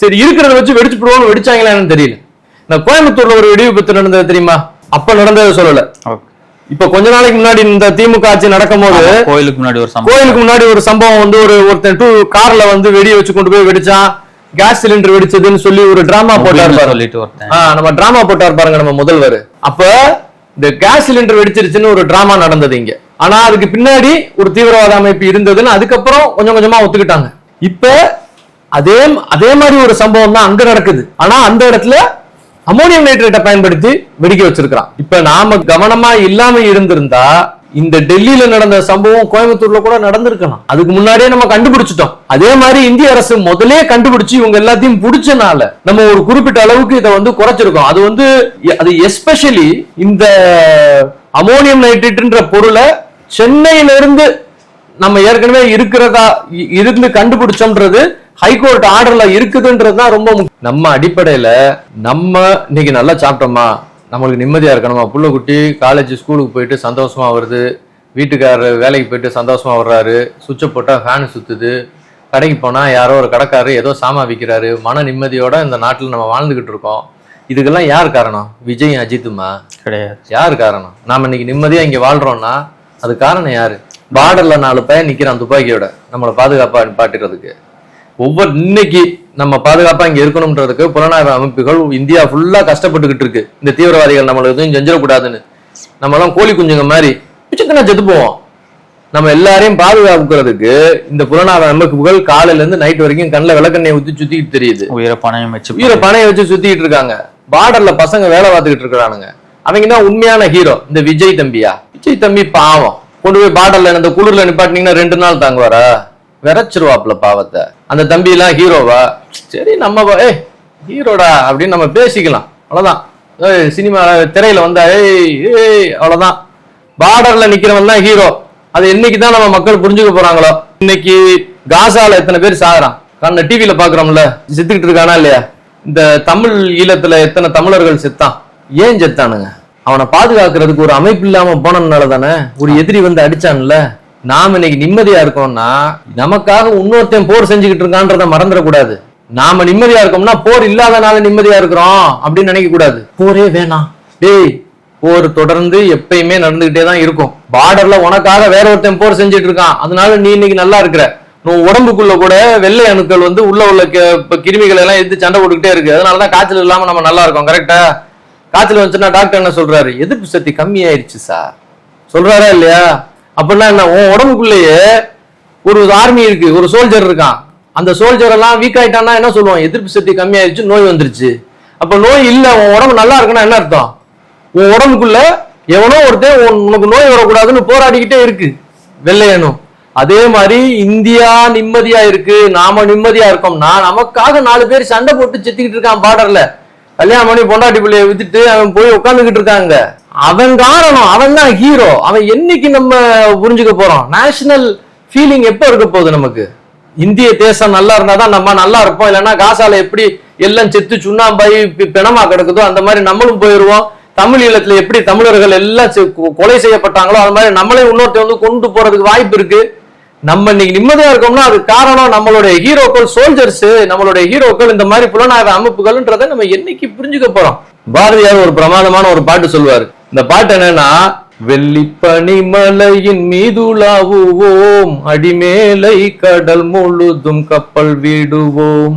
சரி இருக்கிறத வச்சு வெடிச்சு போடுவோம் வெடிச்சாங்களான்னு தெரியல. இந்த கோயம்புத்தூர்ல ஒரு வெடி விபத்து நடந்தது தெரியுமா? அப்ப நடந்ததை சொல்லல. இப்ப கொஞ்ச நாளைக்கு முன்னாடி இந்த திமுக ஆட்சி நடக்கும் போது கோயிலுக்கு முன்னாடி ஒரு கோயிலுக்கு முன்னாடி ஒரு சம்பவம் வந்து ஒரு ஒருத்தன் டூ கார்ல வந்து வெடியை வச்சு கொண்டு போய் வெடிச்சான். கேஸ் சிலிண்டர் வெடிச்சதுன்னு சொல்லி ஒரு டிராமா போட்டார். சொல்லிட்டு நம்ம டிராமா போட்டார் பாருங்க நம்ம முதல்வர். அப்ப இந்த கேஸ் சிலிண்டர் வெடிச்சிருச்சுன்னு ஒரு டிராமா நடந்தது இங்க. ஆனா அதுக்கு பின்னாடி ஒரு தீவிரவாத அமைப்பு இருந்ததுன்னு அதுக்கப்புறம் கொஞ்சம் கொஞ்சமா ஒத்துக்கிட்டாங்க. இப்ப அதே அதே மாதிரி ஒரு சம்பவம் தான் அங்க நடக்குது. ஆனா அந்த இடத்துல அமோனியம் நைட்ரேட்டை பயன்படுத்தி வெடிக்க வச்சிருக்கிறான். இப்ப நாம கவனமா இல்லாம இருந்திருந்தா இந்த டெல்லியில நடந்த சம்பவம் கோயம்புத்தூர்ல கூட நடந்திருக்கலாம். அதுக்கு முன்னாடியே நம்ம கண்டுபிடிச்சிட்டோம். அதே மாதிரி இந்திய அரசு முதலே கண்டுபிடிச்சு இவங்க எல்லாத்தையும் பிடிச்சனால நம்ம ஒரு குறிப்பிட்ட அளவுக்கு இதை வந்து குறைச்சிருக்கோம். அது வந்து அது எஸ்பெஷலி இந்த அமோனியம் நைட்ரேட்ன்ற பொருளை சென்னையில இருந்து நம்ம ஏற்கனவே இருக்கிறதா இ- இருந்து கண்டுபிடிச்சோம்ன்றது ஹைகோர்ட் ஆர்டர்ல இருக்குதுன்றது தான் ரொம்ப முக்கியம். நம்ம அடிப்படையில நம்ம இன்னைக்கு நல்லா சாப்பிட்டோமா? நம்மளுக்கு நிம்மதியா இருக்கணுமா? புள்ள குட்டி காலேஜ் ஸ்கூலுக்கு போயிட்டு சந்தோஷமா வருது. வீட்டுக்காரர் வேலைக்கு போயிட்டு சந்தோஷமா வர்றாரு. சுவிட்சை போட்டா ஃபேன் சுத்துது. கடைக்கு போனா யாரோ ஒரு கடைக்காரர் ஏதோ சாமான் விற்கிறாரு மன நிம்மதியோட இந்த நாட்டில் நம்ம வாழ்ந்துகிட்டு இருக்கோம். இதுக்கெல்லாம் யார் காரணம்? விஜய் அஜித்துமா? கிடையாது. யார் காரணம்? நாம இன்னைக்கு நிம்மதியா இங்க வாழ்றோம்னா அது காரணம் யாரு? பார்டர்ல நாலு பையன் நிக்கிறான் துப்பாக்கியோட நம்மளை பாதுகாப்பா நிப்பாட்டுறதுக்கு. ஒவ்வொரு இன்னைக்கு நம்ம பாதுகாப்பா இங்க இருக்கணும்ன்றதுக்கு புலனாய்வு அமைப்புகள் இந்தியா ஃபுல்லா கஷ்டப்பட்டுக்கிட்டு இருக்கு. இந்த தீவிரவாதிகள் நம்மள எதுவும் செஞ்சிடக்கூடாதுன்னு. நம்ம எல்லாம் கோழி குஞ்சுங்க மாதிரி பிச்சுத்தனா செத்து போவோம் நம்ம எல்லாரையும் பாதுகாக்கிறதுக்கு இந்த புலனாய்வு அமைப்புகள் காலையில இருந்து நைட் வரைக்கும் கண்ணில் விளக்கெண்ணெய் ஊத்தி சுத்திட்டு தெரியுது. உயிரை பணயம் வச்சு உயிரை பணைய வச்சு சுத்திட்டு இருக்காங்க. பார்டர்ல பசங்க வேலை பார்த்துக்கிட்டு இருக்கிறானுங்க. அவங்க தான் உண்மையான ஹீரோ இந்த விஜய் தம்பியா? விஜய் தம்பி பாவம். கொண்டு போய் பாட்டில் அந்த குளிர்ல நிப்பாட்டினீங்கன்னா ரெண்டு நாள் தாங்குவாரா? விரைச்சிருவாப்ல பாவத்தை. அந்த தம்பி எல்லாம் ஹீரோவா? சரி நம்ம ஏய் ஹீரோடா அப்படின்னு நம்ம பேசிக்கலாம். அவ்வளவுதான். ஏய் சினிமா திரையில வந்தா ஏய் ஏய் அவ்வளவுதான். பார்டர்ல நிக்கிறவன் தான் ஹீரோ. அது என்னைக்கு தான் நம்ம மக்கள் புரிஞ்சுக்க போறாங்களோ? இன்னைக்கு காசால எத்தனை பேர் சாகுறான்? கண்ண டிவியில பாக்குறோம்ல. செத்துக்கிட்டு இருக்கானா இல்லையா? இந்த தமிழ் ஈழத்துல எத்தனை தமிழர்கள் செத்தான்? ஏன் செத்தானுங்க? அவனை பாதுகாக்கிறதுக்கு ஒரு அமைப்பு இல்லாம போனதுனால தானே ஒரு எதிரி வந்து அடிச்சான்ல? நாம இன்னைக்கு நிம்மதியா இருக்கோம்னா நமக்காக இன்னொருத்தன் போர் செஞ்சுக்கிட்டு இருக்கான்றத மறந்துடக்கூடாது. நாம நிம்மதியா இருக்கோம்னா போர் இல்லாதனால நிம்மதியா இருக்கிறோம் அப்படின்னு நினைக்க கூடாது போரே வேணாம். டேய் போர் தொடர்ந்து எப்பயுமே நடந்துகிட்டே தான் இருக்கும். பார்டர்ல உனக்காக வேற ஒருத்தன் போர் செஞ்சுட்டு இருக்கான். அதனால நீ இன்னைக்கு நல்லா இருக்கிற. உன் உடம்புக்குள்ள கூட வெள்ளை அணுக்கள் வந்து உள்ள உள்ள கிருமிகள் எல்லாம் எதிர்த்து சண்டை போட்டுக்கிட்டே இருக்கு. அதனாலதான் காய்ச்சல் இல்லாம நம்ம நல்லா இருக்கோம். கரெக்டா காய்ச்சல் வந்துச்சுன்னா டாக்டர் என்ன சொல்றாரு? எதிர்ப்பு சக்தி கம்மியாயிருச்சு சார். சொல்றாரா இல்லையா? அப்படின்னா என்ன உன் உடம்புக்குள்ளேயே ஒரு ஆர்மி இருக்கு ஒரு சோல்ஜர் இருக்கான். அந்த சோல்ஜர் எல்லாம் வீக் ஆயிட்டான்னா என்ன சொல்லுவான்? எதிர்ப்பு சக்தி கம்மியாயிருச்சு நோய் வந்துருச்சு. அப்ப நோய் இல்ல உன் உடம்பு நல்லா இருக்குன்னா என்ன அர்த்தம்? உன் உடம்புக்குள்ள எவனோ ஒருத்தன் உன்- உனக்கு நோய் வரக்கூடாதுன்னு போராடிக்கிட்டே இருக்கு வெள்ளையனும் அதே மாதிரி இந்தியா நிம்மதியா இருக்கு நாம நிம்மதியா இருக்கோம்னா நமக்காக நாலு பேர் சண்டை போட்டு செத்துக்கிட்டு இருக்கான் பார்டர்ல கல்யாணம் பண்ணி பொண்டாட்டி பிள்ளைய வித்துட்டு அவன் போய் உட்காந்துக்கிட்டு இருக்காங்க. அவன் காரணம் அவன் தான் ஹீரோ அவன் என்னைக்கு நம்ம புரிஞ்சுக்க போறோம்? நேஷனல் ஃபீலிங் எப்போ இருக்க போகுது நமக்கு? இந்திய தேசம் நல்லா இருந்தா தான் நம்ம நல்லா இருப்போம். இல்லைன்னா காசால எப்படி எல்லாம் செத்து சுண்ணாம்பாய் பிணமா கிடக்குதோ அந்த மாதிரி நம்மளும் போயிடுவோம் தமிழ் ஈழத்துல எப்படி தமிழர்கள் எல்லாம் கொ- கொலை செய்யப்பட்டாங்களோ அது மாதிரி நம்மளே இன்னொருத்த வந்து கொண்டு போறதுக்கு வாய்ப்பு இருக்கு. நம்ம இன்னைக்கு நிம்மதியா இருக்கோம்னா அது காரணம் நம்மளுடைய ஹீரோக்கள் சோல்ஜர்ஸ் நம்மளுடைய ஹீரோக்கள் இந்த மாதிரி புலனாய்வு அமைப்புகள்ன்றதை நம்ம என்னைக்கு புரிஞ்சுக்க போறோம். பாரதியார் ஒரு பிரமாதமான ஒரு பாட்டு சொல்லுவார். இந்த பாட்டு என்னன்னா வெள்ளிப்பனி மலையின் மீதுலாவுவோம் அடிமேலை கடல் முழுதும் கப்பல் விடுவோம்.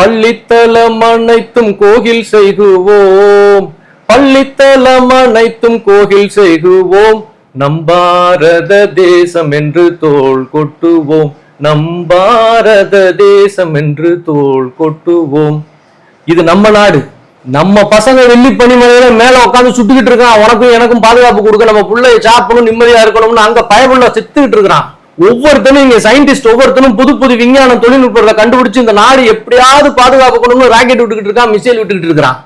பள்ளித்தலம் அனைத்தும் கோகில் செய்குவோம். பள்ளித்தலம் அனைத்தும் கோகில் செய்குவோம். நம் பாரத தேசம் என்று தோல் கொட்டுவோம். நம் பாரத தேசம் என்று தோல் கொட்டுவோம். இது நம்ம நாடு. நம்ம பசங்க வெள்ளி பனிமலையில மேல உட்காந்து சுட்டுக்கிட்டு இருக்கான். உனக்கும் எனக்கும் பாதுகாப்பு கொடுக்க நம்ம பிள்ளைய சாப்பிடணும் நிம்மதியா இருக்கணும்னு அங்க பயமுள்ள செத்துக்கிட்டு இருக்கிறான். ஒவ்வொருத்தனும் இங்க சயின்டிஸ்ட் ஒவ்வொருத்தனும் புது புது விஞ்ஞான தொழில்நுட்பத்தை கண்டுபிடிச்சு இந்த நாடு எப்படியாவது பாதுகாப்புக்கணும்னு ராக்கெட் விட்டுக்கிட்டு இருக்கான் மிசைல் விட்டுக்கிட்டு இருக்கிறான்.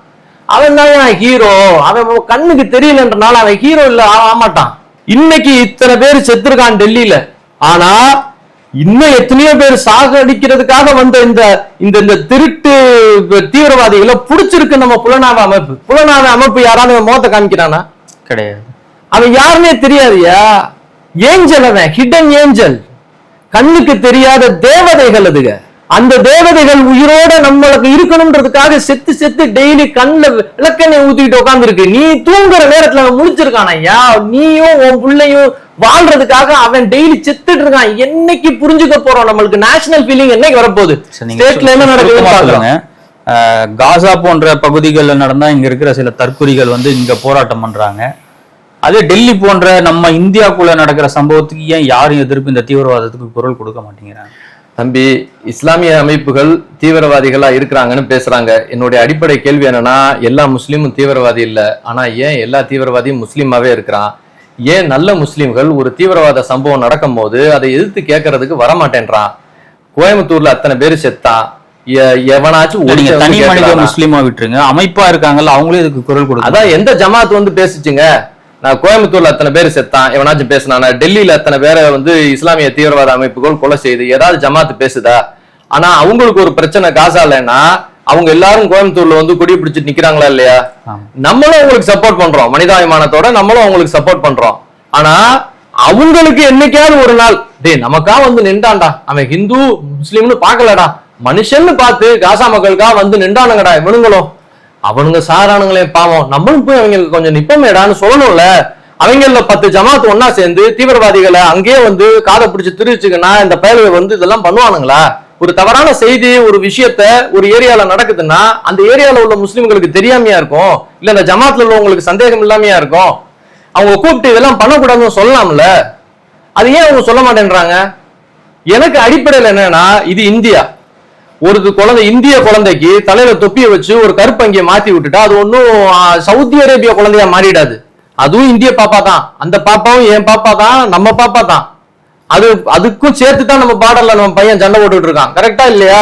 அவன் தான் ஹீரோ அவன் கண்ணுக்கு தெரியலன்றனால அவன் ஹீரோ இல்ல ஆமாட்டான். இன்னைக்கு இத்தனை பேர் செத்துருக்கான் டெல்லியில. ஆனா இன்னும் எத்தனையோ பேர் சாகடிக்கிறதுக்காக வந்த இந்த இந்த இந்த திருட்டு தீவிரவாதிகளை புடிச்சிருக்கு நம்ம புலனாய்வு அமைப்பு. புலனாய்வு அமைப்பு யாராவது முகத்தை காமிக்கிறானா? கிடையாது. அவன் யாருன்னே தெரியாதுயா? ஏஞ்சல் அவன் ஹிடன் ஏஞ்சல் கண்ணுக்கு தெரியாத தேவதைகள் அதுக. அந்த தேவதைகள் உயிரோட நம்மளுக்கு இருக்கணும்ன்றதுக்காக செத்து செத்து டெய்லி கண்ணுல விளக்கெண்ணெய் ஊத்திக்கிட்டு உட்காந்துருக்கு நீ தூங்குற நேரத்துல அவன் முழிச்சிருக்கான் ஐயா. நீயும் உன் பிள்ளையும் வாழ்றதுக்காக அவன் டெய்லி செத்துட்டு இருக்கான். என்னைக்கு புரிஞ்சுக்க போறோம் நம்மளுக்கு? நேஷனல் ஃபீலிங் என்னைக்கு வரப்போகுது? ஸ்டேட்ல என்ன நடக்குதுன்னு காசா போன்ற பகுதிகளில் நடந்தா இங்க இருக்கிற சில தற்குறிகள் வந்து இங்க போராட்டம் பண்றாங்க. அதே டெல்லி போன்ற நம்ம இந்தியாக்குள்ள நடக்கிற சம்பவத்துக்கு ஏன் யாரும் எதிர்ப்பு இந்த தீவிரவாதத்துக்கு குரல் கொடுக்க மாட்டேங்கிறாங்க? தம்பி இஸ்லாமிய அமைப்புகள் தீவிரவாதிகளா இருக்கிறாங்கன்னு பேசுறாங்க. என்னுடைய அடிப்படை கேள்வி என்னன்னா எல்லா முஸ்லீமும் தீவிரவாதி இல்ல. ஆனா ஏன் எல்லா தீவிரவாதியும் முஸ்லீமாவே இருக்கிறான்? ஏன் நல்ல முஸ்லீம்கள் ஒரு தீவிரவாத சம்பவம் நடக்கும் போது அதை எதிர்த்து கேட்கறதுக்கு வரமாட்டேன்றான்? கோயம்புத்தூர்ல அத்தனை பேர் செத்தான் எவனாச்சும் தனி மனித? முஸ்லீமா விட்டுருங்க. அமைப்பா இருக்காங்கல்ல அவங்களே இதுக்கு குரல் கொடுக்க அதான் எந்த ஜமாத் வந்து பேசுச்சுங்க? கோயம்புத்தூர்ல அத்தனை பேர் செத்தான் எவனாச்சும் பேசினானா டெல்லியில அத்தனை பேரை வந்து இஸ்லாமிய தீவிரவாத அமைப்புகள் கொலை செய்யுது ஏதாவது ஜமாத் பேசுதா? ஆனா அவங்களுக்கு ஒரு பிரச்சனை காசாலன்னா அவங்க எல்லாரும் கோயம்புத்தூர்ல வந்து கொடி பிடிச்சிட்டு நிக்கிறாங்களா இல்லையா. நம்மளும் அவங்களுக்கு சப்போர்ட் பண்றோம். மனிதாபிமானத்தோட நம்மளும் அவங்களுக்கு சப்போர்ட் பண்றோம். ஆனா அவங்களுக்கு என்னைக்காவது ஒரு நாள் டேய் நமக்கா வந்து நின்றான்டா. அவன் ஹிந்து முஸ்லீம்னு பார்க்கலடா. மனுஷன்னு பார்த்து காசா மக்களுக்கா வந்து நின்றானுங்கடா இவனுங்களும். அவனுங்க சாரானுங்களே பாவம். நம்மளும் போய் அவங்களுக்கு கொஞ்சம் நிப்பமேடான்னு சொல்லணும்ல. அவங்கள பத்து ஜமாத் ஒன்னா சேர்ந்து தீவிரவாதிகளை அங்கேயே வந்து காதை பிடிச்சி திருச்சுக்குன்னா இந்த பயலுவை வந்து இதெல்லாம் பண்ணுவானுங்களா? ஒரு தவறான செய்தி ஒரு விஷயத்த ஒரு ஏரியால நடக்குதுன்னா அந்த ஏரியால உள்ள முஸ்லிம்களுக்கு தெரியாமையா இருக்கும்? இல்ல இந்த ஜமாத்ல உள்ளவங்களுக்கு சந்தேகம் இல்லாமையா இருக்கும்? அவங்க கூப்பிட்டு இதெல்லாம் பண்ணக்கூடாதுன்னு சொல்லலாம்ல அது ஏன் அவங்க சொல்ல மாட்டேன்றாங்க? எனக்கு அடிப்படையில் என்னன்னா இது இந்தியா. ஒரு குழந்தை இந்திய குழந்தைக்கு தலையில தொப்பியை வச்சு ஒரு கருப்பங்கிய மாத்தி விட்டுட்டா அது ஒன்றும் சவுதி அரேபியா குழந்தையா மாறிடாது. அதுவும் இந்திய பாப்பா தான். அந்த பாப்பாவும் என் பாப்பா தான் நம்ம பாப்பா தான். அது அதுக்கும் சேர்த்து தான் நம்ம பாடல்ல நம்ம பையன் சண்டை போட்டுட்டு இருக்கான். கரெக்டா இல்லையா?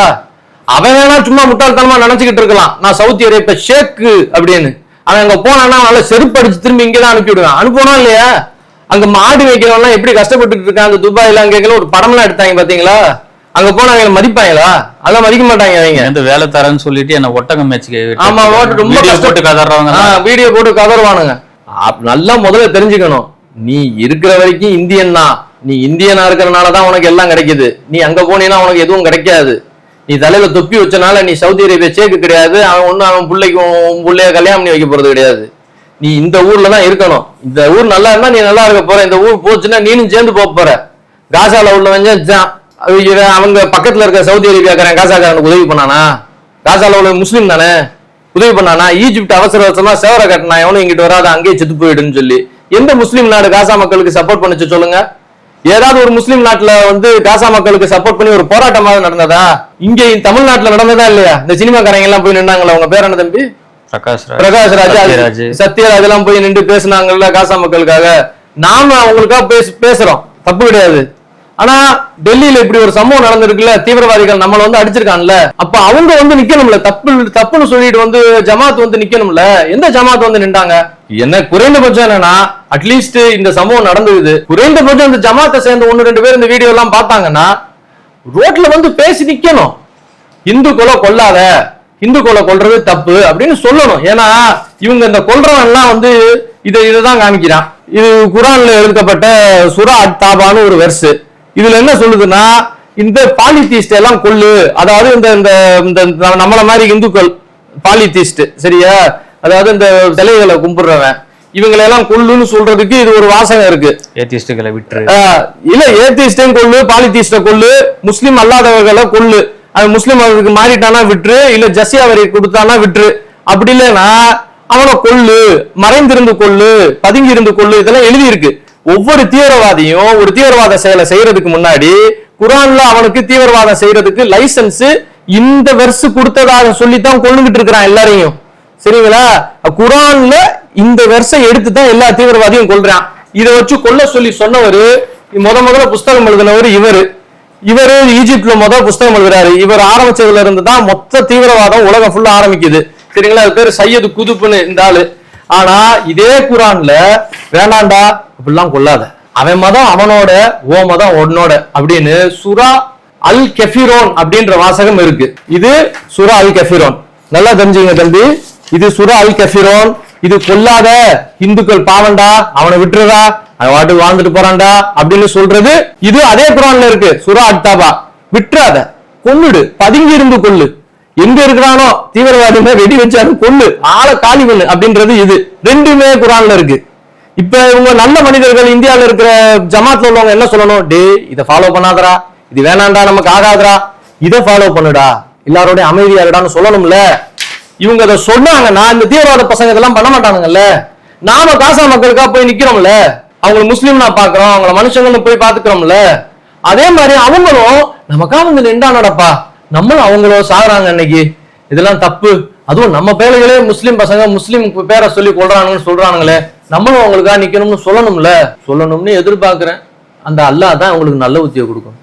அவன் வேணா சும்மா முட்டாள்தனமா நினைச்சுக்கிட்டு இருக்கலாம். நான் சவுதி அரேபியா ஷேக்கு அப்படின்னு. அவன் அங்க போனான்னா நல்லா செருப்பு அடிச்சு திரும்பி இங்கே தான் அனுப்பி விடுவான். அனுப்பணும் இல்லையா? அங்க மாடு வைக்கிறவன்லாம் எப்படி கஷ்டப்பட்டுட்டு இருக்கான் அந்த துபாயில அங்க ஒரு படம்லாம் எடுத்தாங்க பாத்தீங்களா? அங்க போனா அவங்க மதிப்பாங்களா? அதெல்லாம் மதிக்க மாட்டாங்க அவங்க வந்து வேலை தரேன்னு சொல்லிட்டு என்ன ஒட்டகம் மேட்ச்க்கு ஆமா ஓட்டு ரொம்ப வீடியோ கஷ்டம். போட்டு கதறாங்க ஆ, வீடியோ போட்டு கதறுவானுங்க. நல்லா முதல்ல தெரிஞ்சுக்கணும். நீ இருக்கிற வரைக்கும் இந்தியன் தான். நீ இந்தியனா இருக்கிறனால தான் உனக்கு எல்லாம் கிடைக்குது. நீ அங்க போனீன்னா உனக்கு எதுவும் கிடைக்காது. நீ தலையில தொப்பி வச்சனால நீ சவுதி அரேபியா சேக்கு கிடையாது. அவன் ஒண்ணு அவன் பிள்ளைக்கு உன் பிள்ளைய கல்யாணம் பண்ணி வைக்க போறது கிடையாது. நீ இந்த ஊர்ல தான் இருக்கணும். இந்த ஊர் நல்லா இருந்தா நீ நல்லா இருக்க போற. இந்த ஊர் போச்சுன்னா நீனும் சேர்ந்து போக போற. காசால உள்ளவங்க ஜா- இவன் அவங்க பக்கத்துல இருக்க சவுதி அரேபியாக்காரன் காசாக்காரனுக்கு உதவி பண்ணானா? காசால உள்ள முஸ்லீம் தானே? உதவி பண்ணானா? ஈஜிப்ட் அவசர அவசரமா சேவர கட்டினா எவனும் இங்கிட்டு வராத அங்கேயே செத்து போயிடுன்னு சொல்லி. எந்த முஸ்லீம் நாடு காசா மக்களுக்கு சப்போர்ட் பண்ணுச்சு சொல்லுங்க? ஏதாவது ஒரு முஸ்லீம் நாட்டுல வந்து காசா மக்களுக்கு சப்போர்ட் பண்ணி ஒரு போராட்டமாக நடந்ததா? இங்க தமிழ்நாட்டுல நடந்ததா இல்லையா? இந்த சினிமாக்காரங்க எல்லாம் போய் நின்னாங்களா? உங்க பேர் என்ன தம்பி? பிரகாஷ் பிரகாஷ் ராஜ் சத்யராஜ் எல்லாம் போய் நின்று பேசுனாங்கல்ல காசா மக்களுக்காக? நாம அவங்களுக்காக பேச பேசுறோம். தப்பு கிடையாது. ஆனா டெல்லியில இப்படி ஒரு சம்பவம் நடந்திருக்குல்ல தீவிரவாதிகள் நம்மள வந்து அடிச்சிருக்கான்ல. அப்ப அவங்க வந்து நிக்கணும்ல தப்பு தப்புன்னு சொல்லிட்டு வந்து ஜமாத் வந்து நிக்கணும்ல எந்த ஜமாத் வந்து நின்றாங்க? என்ன குறைந்தபட்சம் என்னன்னா அட்லீஸ்ட் இந்த சம்பவம் நடந்தது. குறைந்தபட்சம் இந்த ஜமாத்தை சேர்ந்த ஒன்னு ரெண்டு பேர் இந்த வீடியோ எல்லாம் பார்த்தாங்கன்னா ரோட்ல வந்து பேசி நிக்கணும். இந்து கொலை கொல்லாத இந்து கொலை கொல்றது தப்பு அப்படின்னு சொல்லணும். ஏன்னா இவங்க இந்த கொல்றவன் எல்லாம் வந்து இதை இதுதான் காமிக்கிறான். இது குரான்ல எழுதப்பட்ட சுரா அட் தாபான்னு ஒரு வெர்ஸ் இதுல என்ன சொல்லுதுன்னா இந்த பாலித்தீஸ்ட் எல்லாம் கொல்லு அதாவது இந்த இந்த நம்மள மாதிரி இந்துக்கள் பாலித்தீஸ்ட் சரியா? அதாவது இந்த சிலைகளை கும்பிடுறவன். இவங்களை எல்லாம் கொல்லுன்னு சொல்றதுக்கு இது ஒரு வாசகம் இருக்கு. ஏத்திஸ்டுகளை விட்டுரு ஆஹ் இல்ல ஏத்திஸ்டையும் கொள்ளு பாலித்தீஸ்ட கொள்ளு முஸ்லிம் அல்லாதவர்களை கொள்ளு. அது முஸ்லிம் அவருக்கு மாறிட்டானா விட்டுரு இல்ல ஜசியா வரி கொடுத்தானா விட்டுரு அப்படி இல்லைன்னா அவனை கொள்ளு மறைந்திருந்து கொள்ளு பதுங்கி இருந்து கொள்ளு இதெல்லாம் எழுதி இருக்கு ஒவ்வொரு தீவிரவாதியும் ஒரு தீவிரவாத செயலை செய்யறதுக்கு முன்னாடி குரான்ல அவனுக்கு தீவிரவாதம் செய்யறதுக்கு லைசன்ஸ் இந்த வெர்ஸ் கொடுத்ததாக சொல்லித்தான் கொண்டுகிட்டு இருக்கிறான் எல்லாரையும். சரிங்களா? குரான்ல இந்த வெர்ஸை எடுத்து தான் எல்லா தீவிரவாதியும் கொள்றான் இதை வச்சு கொல்ல சொல்லி சொன்னவரு முத முதல்ல புஸ்தகம் எழுதினவர் இவரு. இவரு ஈஜிப்ட்ல முத புஸ்தகம் எழுதுறாரு. இவர் ஆரம்பிச்சதுல இருந்து தான் மொத்த தீவிரவாதம் உலகம் ஃபுல்லா ஆரம்பிக்குது. சரிங்களா? அது பேர் சையது குதுப்புன்னு இந்த ஆளு. ஆனா இதே குரான்ல வேணாண்டா அப்படிலாம் கொல்லாத அவன் மதம் அவனோட ஓ மதம் உன்னோட அப்படின்னு சுரா அல் கெஃபிரோன் அப்படின்ற வாசகம் இருக்கு. இது சுரா அல் கெஃபிரோன் நல்லா தெரிஞ்சுங்க தம்பி. இது சுரா அல் கெஃபிரோன் இது கொல்லாத இந்துக்கள் பாவண்டா அவனை விட்டுறதா அவன் வாட்டு வாழ்ந்துட்டு போறான்டா அப்படின்னு சொல்றது இது அதே குரான்ல இருக்கு. சுரா அட்டாபா விட்டுறாத. கொன்னுடு. பதுங்கி இருந்து கொள்ளு எங்க இருக்கிறானோ? தீவிரவாதிமே வெடி வச்சாரு கொள்ளு ஆளை காலி பண்ணு அப்படின்றது இது. ரெண்டுமே குரான்ல இருக்கு. இப்ப இவங்க நல்ல மனிதர்கள் இந்தியாவில் இருக்கிற ஜமாத்ல உள்ளவங்க என்ன சொல்லணும்? டே இதை ஃபாலோ பண்ணாதடா. இது வேணாண்டா நமக்கு ஆகாதரா இதை ஃபாலோ பண்ணுடா. எல்லாரோடய அமைதியா இருடான்னு சொல்லணும்ல. இவங்க அதை சொன்னாங்கன்னா இந்த தீவிரவாத பசங்க இதெல்லாம் பண்ண மாட்டானுங்கல்ல நாம காசா மக்களுக்கா போய் நிக்கிறோம்ல. அவங்களை முஸ்லீம் நான் பாக்குறோம் அவங்கள மனுஷங்கன்னு போய் பாத்துக்கிறோம்ல அதே மாதிரி அவங்களும் நமக்கா வந்து நின்றானடப்பா. நம்மளும் அவங்களோ சாகுறாங்க இன்னைக்கு. இதெல்லாம் தப்பு. அதுவும் நம்ம பேர்களே முஸ்லீம் பசங்க முஸ்லீம் பேரை சொல்லி கொள்றானுங்கன்னு சொல்றானுங்களே நம்மளும் அவங்களுக்காக நிக்கணும்னு சொல்லணும்ல. சொல்லணும்னு எதிர்பார்க்கிறேன். அந்த அல்லாஹ் தான் அவங்களுக்கு நல்ல உத்தியை கொடுக்கும்